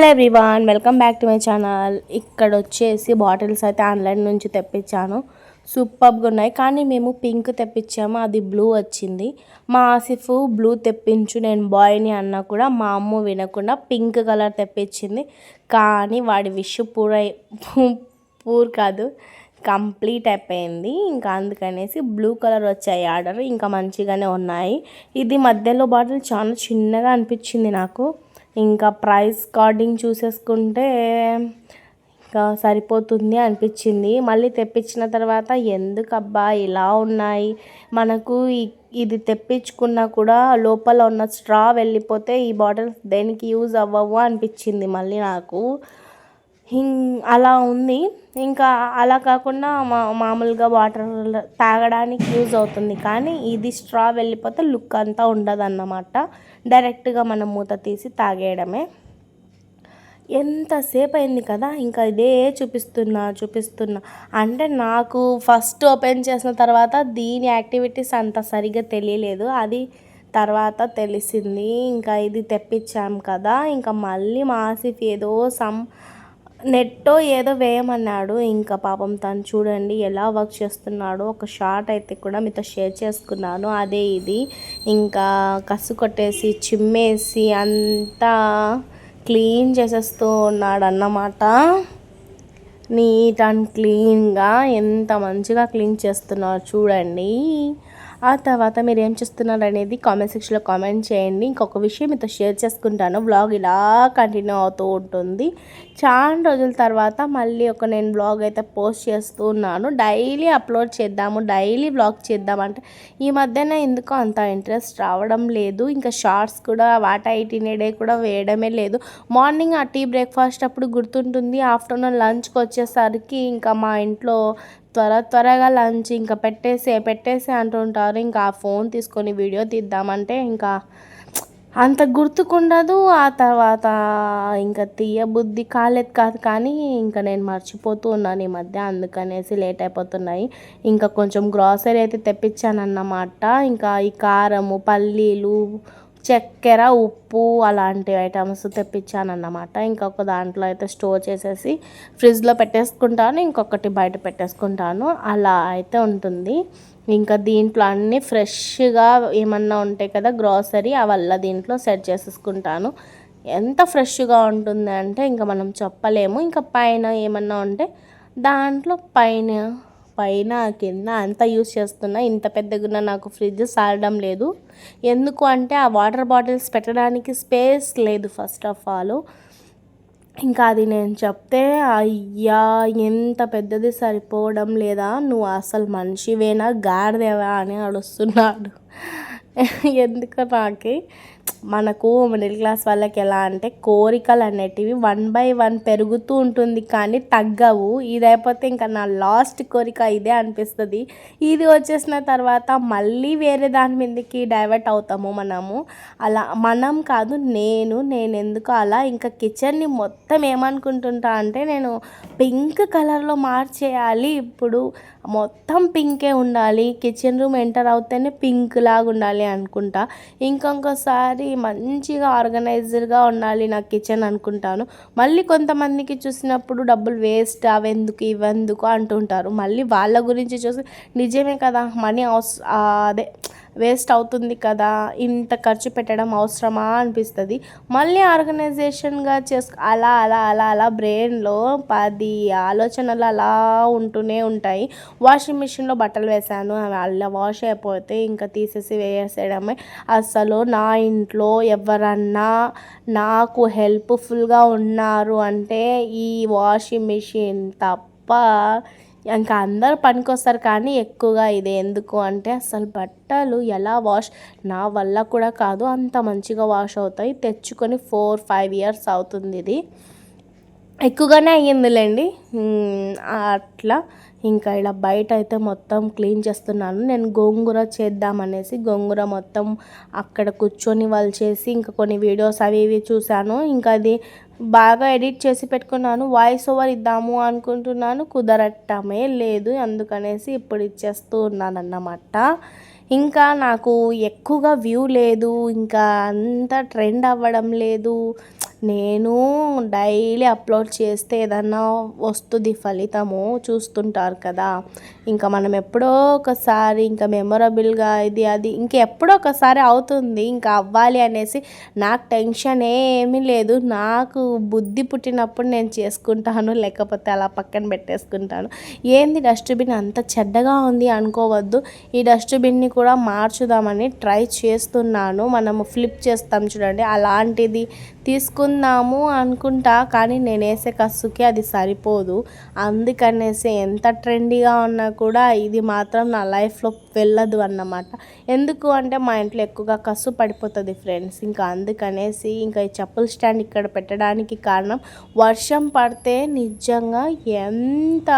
Hello everyone welcome back to my channel ఇక్కడ వచ్చేసి bottles అయితే ఆన్లైన్ నుంచి తెప్పించాను. సూపర్గా ఉన్నాయి. కానీ మేము పింక్ తెప్పించాము. అది బ్లూ వచ్చింది. మా ఆసిఫ్ బ్లూ తెప్పించు నేను బాయ్ని అన్నా కూడా మా అమ్మ వినకుండా పింక్ కలర్ తెప్పించింది. కానీ వాడి విష్ పూర పూర్ కాదు కంప్లీట్ అయిపోయింది. ఇంకా అందుకనేసి బ్లూ కలర్ వచ్చాయి ఆర్డర్ ఇంకా మంచిగానే ఉన్నాయి. ఇది మధ్యలో బాటిల్ చాలా చిన్నగా అనిపించింది నాకు. ఇంకా ప్రైస్ కార్డింగ్ చూసేసుకుంటే ఇంకా సరిపోతుంది అనిపించింది. మళ్ళీ తెప్పించిన తర్వాత ఎందుకు అబ్బా ఇలా ఉన్నాయి? మనకు ఇది తెప్పించుకున్నా కూడా లోపల ఉన్న స్ట్రా వెళ్ళిపోతే ఈ బాటిల్స్ దేనికి యూజ్ అవ్వవు అనిపించింది మళ్ళీ నాకు. అలా ఉంది. ఇంకా అలా కాకుండా మా మామూలుగా వాటర్ తాగడానికి యూజ్ అవుతుంది. కానీ ఇది స్ట్రా వెళ్ళిపోతే లుక్ అంతా ఉండదు అన్నమాట డైరెక్ట్గా మనం మూత తీసి తాగేయడమే. ఎంతసేపు అయింది కదా! ఇంకా ఇదే చూపిస్తున్నా చూపిస్తున్నా. అంటే నాకు ఫస్ట్ ఓపెన్ చేసిన తర్వాత దీని యాక్టివిటీస్ అంత సరిగ్గా తెలియలేదు. అది తర్వాత తెలిసింది. ఇంకా ఇది తెప్పించాం కదా! ఇంకా మళ్ళీ మా ఆసిఫ్ ఏదో సమ్ నెట్టో ఏదో వేయమన్నాడు. ఇంకా పాపం తను చూడండి ఎలా వర్క్ చేస్తున్నాడో ఒక షార్ట్ అయితే కూడా మీతో షేర్ చేసుకున్నాను. అదే ఇది. ఇంకా కసు కొట్టేసి చిమ్మేసి అంతా క్లీన్ చేసేస్తూ ఉన్నాడు అన్నమాట నీట్ అండ్ క్లీన్గా ఎంత మంచిగా క్లీన్ చేస్తున్నారు చూడండి. ఆ తర్వాత మీరు ఏం చేస్తున్నారు అనేది కామెంట్ సెక్షన్లో కామెంట్ చేయండి. ఇంకొక విషయం మీతో షేర్ చేసుకుంటాను. బ్లాగ్ ఇలా కంటిన్యూ అవుతూ ఉంటుంది. చాలా రోజుల తర్వాత మళ్ళీ ఒక నేను బ్లాగ్ అయితే పోస్ట్ చేస్తూ ఉన్నాను డైలీ అప్లోడ్ చేద్దాము డైలీ బ్లాగ్ చేద్దామంటే ఈ మధ్యన ఎందుకో అంత ఇంట్రెస్ట్ రావడం లేదు. ఇంకా షార్ట్స్ కూడా వాట ఎయిటీన్ డే కూడా వేయడమే లేదు. మార్నింగ్ ఆ టీ బ్రేక్ఫాస్ట్ అప్పుడు గుర్తుంటుంది. ఆఫ్టర్నూన్ లంచ్కి వచ్చేసరికి ఇంకా మా ఇంట్లో త్వర త్వరగా లంచ్ ఇంకా పెట్టేసే పెట్టేసే అంటుంటారు. ఇంకా ఆ ఫోన్ తీసుకొని వీడియో తీద్దామంటే ఇంకా అంత గుర్తుకుండదు. ఆ తర్వాత ఇంకా తీయ బుద్ధి కాలేదు కాదు కానీ ఇంకా నేను మర్చిపోతూ ఉన్నాను ఈ మధ్య. అందుకనేసి లేట్ అయిపోతున్నాయి. ఇంకా కొంచెం గ్రాసరీ అయితే తెప్పించానన్నమాట. ఇంకా ఈ కారము పల్లీలు చక్కెర ఉప్పు అలాంటి ఐటమ్స్ తెప్పించానన్నమాట. ఇంకొక దాంట్లో అయితే స్టోర్ చేసేసి ఫ్రిడ్జ్లో పెట్టేసుకుంటాను ఇంకొకటి బయట పెట్టేసుకుంటాను. అలా అయితే ఉంటుంది. ఇంకా దీంట్లో అన్నీ ఫ్రెష్గా ఏమన్నా ఉంటాయి కదా గ్రాసరీ అవల్ల దీంట్లో సెట్ చేసేసుకుంటాను. ఎంత ఫ్రెష్గా ఉంటుంది అంటే ఇంకా మనం చెప్పలేము. ఇంకా పైన ఏమన్నా ఉంటే దాంట్లో పైన పైన కింద అంతా యూస్ చేస్తున్నా. ఇంత పెద్దగా నాకు ఫ్రిడ్జ్ సారడం లేదు. ఎందుకు అంటే ఆ వాటర్ బాటిల్స్ పెట్టడానికి స్పేస్ లేదు ఫస్ట్ ఆఫ్ ఆల్. ఇంకా అది నేను చెప్తే అయ్యా ఎంత పెద్దది సరిపోవడం లేదా? నువ్వు అసలు మనిషివేనా? గాడిదేవా? అని అడుస్తున్నాడు. ఎందుకు నాకి మనకు మిడిల్ క్లాస్ వాళ్ళకి ఎలా అంటే కోరికలు అనేటివి వన్ బై వన్ పెరుగుతూ ఉంటుంది కానీ తగ్గవు. ఇది అయిపోతే ఇంకా నా లాస్ట్ కోరిక ఇదే అనిపిస్తుంది. ఇది వచ్చేసిన తర్వాత మళ్ళీ వేరే దాని మీదకి డైవర్ట్ అవుతాము మనము. అలా మనం కాదు నేను నేను ఎందుకు అలా ఇంకా కిచెన్ని మొత్తం ఏమనుకుంటుంటా అంటే నేను పింక్ కలర్లో మార్చేయాలి. ఇప్పుడు మొత్తం పింకే ఉండాలి. కిచెన్ రూమ్ ఎంటర్ అవుతేనే పింక్ లాగా ఉండాలి అనుకుంటా. ఇంకొకసారి మంచిగా ఆర్గనైజ్డ్గా ఉండాలి నా కిచెన్ అనుకుంటాను. మళ్ళీ కొంతమందికి చూసినప్పుడు డబ్బులు వేస్ట్ అవెందుకు ఇవెందుకు అంటుంటారు. మళ్ళీ వాళ్ళ గురించి చూసి నిజమే కదా మనీ అవస అదే వేస్ట్ అవుతుంది కదా ఇంత ఖర్చు పెట్టడం అవసరమా అనిపిస్తుంది. మళ్ళీ ఆర్గనైజేషన్గా చేసు అలా అలా అలా అలా బ్రెయిన్లో పది ఆలోచనలు అలా ఉంటూనే ఉంటాయి. వాషింగ్ మిషన్లో బట్టలు వేసాను అలా వాష్ అయిపోతే ఇంకా తీసేసి వేసేయడమే. అసలు నా ఇంట్లో ఎవరన్నా నాకు హెల్ప్ఫుల్గా ఉన్నారు అంటే ఈ వాషింగ్ మిషన్ తప్ప ఇంకా అందరు పనికొస్తారు కానీ ఎక్కువగా ఇది. ఎందుకు అంటే అసలు బట్టలు ఎలా వాష్? నా వల్ల కూడా కాదు. అంత మంచిగా వాష్ అవుతాయి. తెచ్చుకొని ఫోర్ ఫైవ్ ఇయర్స్ అవుతుంది ఇది. ఎక్కువగానే అయ్యిందిలేండి. అట్లా. ఇంకా ఇలా బయట అయితే మొత్తం క్లీన్ చేస్తున్నాను. నేను గోంగూర చేద్దామనేసి గోంగూర మొత్తం అక్కడ కూర్చొని వాళ్ళు చేసి ఇంకా కొన్ని వీడియోస్ అవి ఇవి చూశాను. ఇంకా అది బాగా ఎడిట్ చేసి పెట్టుకున్నాను వాయిస్ ఓవర్ ఇద్దాము అనుకుంటున్నాను కుదరటమే లేదు అందుకనేసి ఇప్పుడు ఇచ్చేస్తూ ఉన్నాను అన్నమాట ఇంకా నాకు ఎక్కువగా వ్యూ లేదు ఇంకా అంత ట్రెండ్ అవ్వడం లేదు. నేను డైలీ అప్లోడ్ చేస్తే ఏదన్నా వస్తుంది ఫలితము చూస్తుంటారు కదా. ఇంకా మనం ఎప్పుడో ఒకసారి ఇంకా మెమొరబుల్గా ఇది అది ఇంకా ఎప్పుడో ఒకసారి అవుతుంది ఇంకా అవ్వాలి అనేసి నాకు టెన్షన్ ఏమీ లేదు. నాకు బుద్ధి పుట్టినప్పుడు నేను చేసుకుంటాను లేకపోతే అలా పక్కన పెట్టేసుకుంటాను. ఏంది డస్ట్బిన్ అంత చెడ్డగా ఉంది అనుకోవద్దు. ఈ డస్ట్బిన్ని కూడా మార్చుదామని ట్రై చేస్తున్నాను. మనము ఫ్లిప్ చేస్తాం చూడండి అలాంటిది తీసుకుందాము అనుకుంటా కానీ నేను వేసే కసుకి అది సరిపోదు. అందుకనేసి ఎంత ట్రెండీగా ఉన్నా కూడా ఇది మాత్రం నా లైఫ్లో వెళ్ళదు అన్నమాట. ఎందుకు అంటే మా ఇంట్లో ఎక్కువగా కసు పడిపోతుంది ఫ్రెండ్స్ ఇంకా అందుకనేసి ఇంకా ఈ చెప్పుల స్టాండ్ ఇక్కడ పెట్టడానికి కారణం వర్షం పడితే నిజంగా ఎంత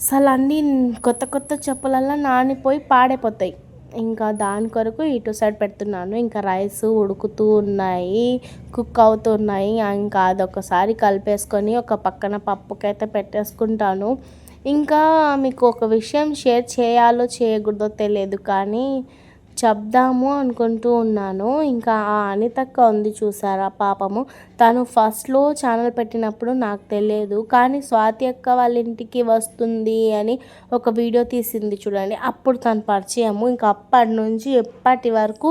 అసలు అన్నీ కొత్త కొత్త చెప్పులల్లో నానిపోయి పాడైపోతాయి. ఇంకా దాని కొరకు ఇటు సైడ్ పెడుతున్నాను. ఇంకా రైస్ ఉడుకుతూ ఉన్నాయి కుక్ అవుతున్నాయి ఇంకా అదొకసారి కలిపేసుకొని ఒక పక్కన పప్పుకైతే పెట్టేసుకుంటాను. ఇంకా మీకు ఒక విషయం షేర్ చేయాలో చేయకూడదో తెలియదు కానీ చెప్దాము అనుకుంటూ ఉన్నాను. ఇంకా ఆ అనితక్క ఉంది చూసారా పాపము. తను ఫస్ట్లో ఛానల్ పెట్టినప్పుడు నాకు తెలియదు. కానీ స్వాతి అక్క వాళ్ళ ఇంటికి వస్తుంది అని ఒక వీడియో తీసింది చూడండి. అప్పుడు తను పరిచయము. ఇంకా అప్పటి నుంచి ఎప్పటి వరకు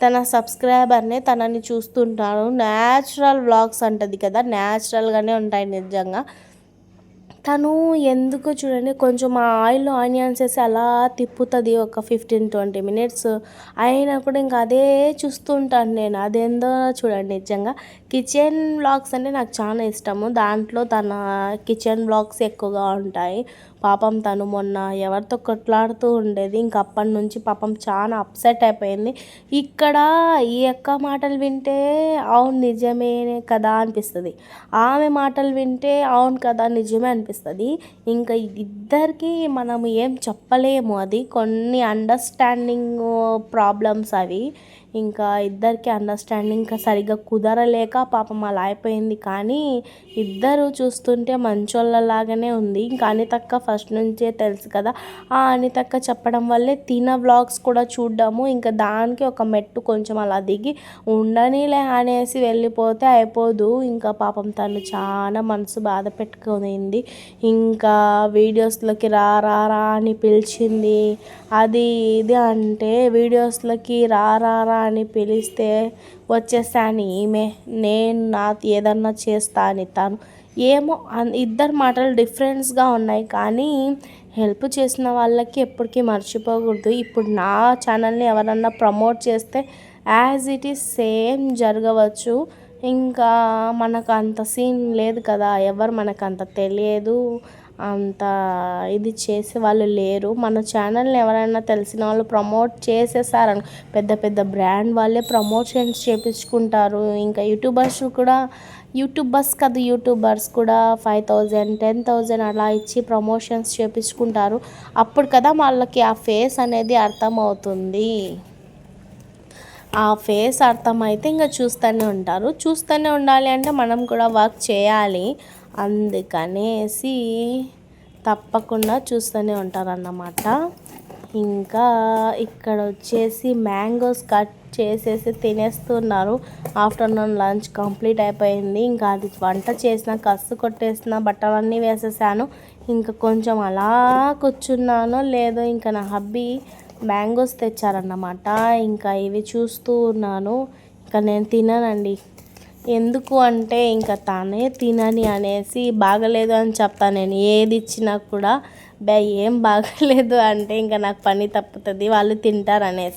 తన సబ్స్క్రైబర్నే తనని చూస్తుంటాను న్యాచురల్ వ్లాగ్స్ అంటది కదా. న్యాచురల్గానే ఉంటాయి నిజంగా. తను ఎందుకు చూడండి కొంచెం ఆ ఆయిల్ ఆనియన్స్ వేసి అలా తిప్పుతుంది ఒక ఫిఫ్టీన్ ట్వంటీ మినిట్స్ అయినా కూడా ఇంకా అదే చూస్తుంటాను నేను. అదేందో చూడండి నిజంగా. కిచెన్ బ్లాగ్స్ అంటే నాకు చాలా ఇష్టము. దాంట్లో తన కిచెన్ బ్లాగ్స్ ఎక్కువగా ఉంటాయి. పాపం తను మొన్న ఎవరితో కొట్లాడుతూ ఉండేది. ఇంక అప్పటి నుంచి పాపం చాలా అప్సెట్ అయిపోయింది. ఇక్కడ ఈ యొక్క మాటలు వింటే అవును నిజమే కదా అనిపిస్తుంది. ఆమె మాటలు వింటే అవును కదా నిజమే అనిపిస్తుంది. ఇంకా ఇద్దరికి మనము ఏం చెప్పలేము. అది కొన్ని అండర్స్టాండింగ్ ప్రాబ్లమ్స్ uh, అవి. ఇంకా ఇద్దరికి అండర్స్టాండింగ్ సరిగ్గా కుదరలేక పాపం అలా అయిపోయింది. కానీ ఇద్దరు చూస్తుంటే మంచోళ్ళలాగానే ఉంది. ఇంకా అనితక్క ఫస్ట్ నుంచే తెలుసు కదా. ఆ అనితక్క చెప్పడం వల్లే తిన వ్లాగ్స్ కూడా చూడ్డాము. ఇంకా దానికి ఒక మెట్టు కొంచెం అలా దిగి ఉండనిలే అనేసి వెళ్ళిపోతే అయిపోదు. ఇంకా పాపం తను చాలా మనసు బాధ పెట్టుకునింది. ఇంకా వీడియోస్లోకి రా రా రా అని పిలిచింది. అది ఇది అంటే వీడియోస్లోకి రా రా రా అని పిలిస్తే వచ్చేస్తాను ఈమె. నేను నా ఏదన్నా చేస్తా అని తను. ఏమో ఇద్దరు మాటలు డిఫరెన్స్గా ఉన్నాయి కానీ హెల్ప్ చేసిన వాళ్ళకి ఎప్పటికీ మర్చిపోకూడదు. ఇప్పుడు నా ఛానల్ని ఎవరన్నా ప్రమోట్ చేస్తే యాజ్ ఇట్ ఈస్ సేమ్ జరగవచ్చు. ఇంకా మనకు అంత సీన్ లేదు కదా. ఎవరు మనకు అంత తెలియదు. అంత ఇది చేసే వాళ్ళు లేరు. మన ఛానల్ని ఎవరైనా తెలిసిన వాళ్ళు ప్రమోట్ చేసేసారని. పెద్ద పెద్ద బ్రాండ్ వాళ్ళే ప్రమోషన్స్ చేపించుకుంటారు. ఇంకా యూట్యూబర్స్ కూడా యూట్యూబర్స్ కాదు యూట్యూబర్స్ కూడా ఫైవ్ థౌజండ్ టెన్ థౌజండ్ అలా ఇచ్చి ప్రమోషన్స్ చేపించుకుంటారు. అప్పుడు కదా వాళ్ళకి ఆ ఫేస్ అనేది అర్థమవుతుంది. ఆ ఫేస్ అర్థమైతే ఇంకా చూస్తూనే ఉంటారు. చూస్తూనే ఉండాలి అంటే మనం కూడా వర్క్ చేయాలి. అందుకనేసి తప్పకుండా చూస్తూనే ఉంటారన్నమాట. ఇంకా ఇక్కడ వచ్చేసి మ్యాంగోస్ కట్ చేసేసి తినేస్తున్నారు. ఆఫ్టర్నూన్ లంచ్ కంప్లీట్ అయిపోయింది. ఇంకా అది వంట చేసిన కసు కొట్టేసిన బట్టలన్నీ వేసేసాను. ఇంకా కొంచెం అలా కూర్చున్నాను లేదో ఇంకా నా హబ్బీ మ్యాంగోస్ తెచ్చారన్నమాట. ఇంకా ఇవి చూస్తూ ఉన్నాను. ఇంకా నేను తినానండి. ఎందుకు అంటే ఇంకా తానే తినని అనేసి బాగలేదు అని చెప్తాను నేను. ఏది ఇచ్చినా కూడా బే ఏం బాగలేదు అంటే ఇంకా నాకు పని తప్పుతుంది వాళ్ళు తింటారు అనేసి.